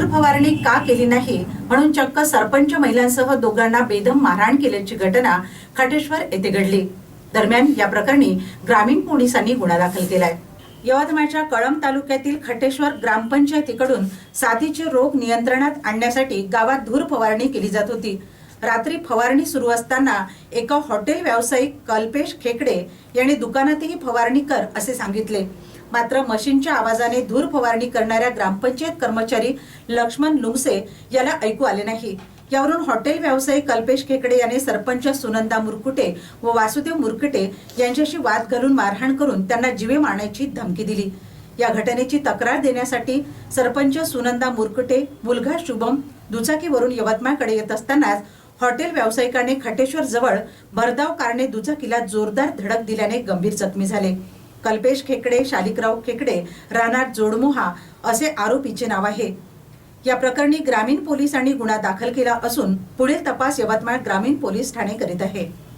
फवारणी का केली नाही म्हणून चक्क सरपंच महिलांसह दोघांना बेदम मारहाण केल्याची घटना खाटेश्वर येथे घडली. दरम्यान या प्रकरणी ग्रामीण पोलिसांनी गुन्हा दाखल केलाय. यवतमाळच्या कळंब तालुक्यातील खटेश्वर ग्रामपंचायतीकडून साथीचे रोग नियंत्रणात आणण्यासाठी गावात धूर फवारणी केली जात होती. रात्री फवारणी सुरू असताना एका हॉटेल व्यावसायिक कल्पेश खेकडे यांनी दुकानातही फवारणी कर असे सांगितले. मात्र मशीनच्या आवाजाने धूर फवारणी करणाऱ्या ग्रामपंचायत कर्मचारी लक्ष्मण लुंगसे याला ऐकू आले नाही. यावरून हॉटेल व्यावसायिक कल्पेश खेकडे याने सरपंच सुनंदा मुरकुटे व वासुदेव मुरकुटे यांच्याशी वाद घालून मारहाण करून त्यांना जीवे मारण्याची धमकी दिली. या घटनेची तक्रार देण्यासाठी सरपंच सुनंदा मुरकुटे मुलगा शुभम दुचाकीवरून यवतमाळकडे येत असतानाच हॉटेल व्यावसायिकाने खटेश्वर जवळ भरधाव कारने दुचाकीला जोरदार धडक दिल्याने गंभीर जखमी झाले. कल्पेश खेकडे शालिकराव खेकडे राहणार जोडमोहा असे आरोपीचे नाव आहे. या प्रकरणी ग्रामीण पोलिसांनी गुन्हा दाखल केला असून पुढील तपास यवतमाळ ग्रामीण पोलीस ठाणे करीत आहे.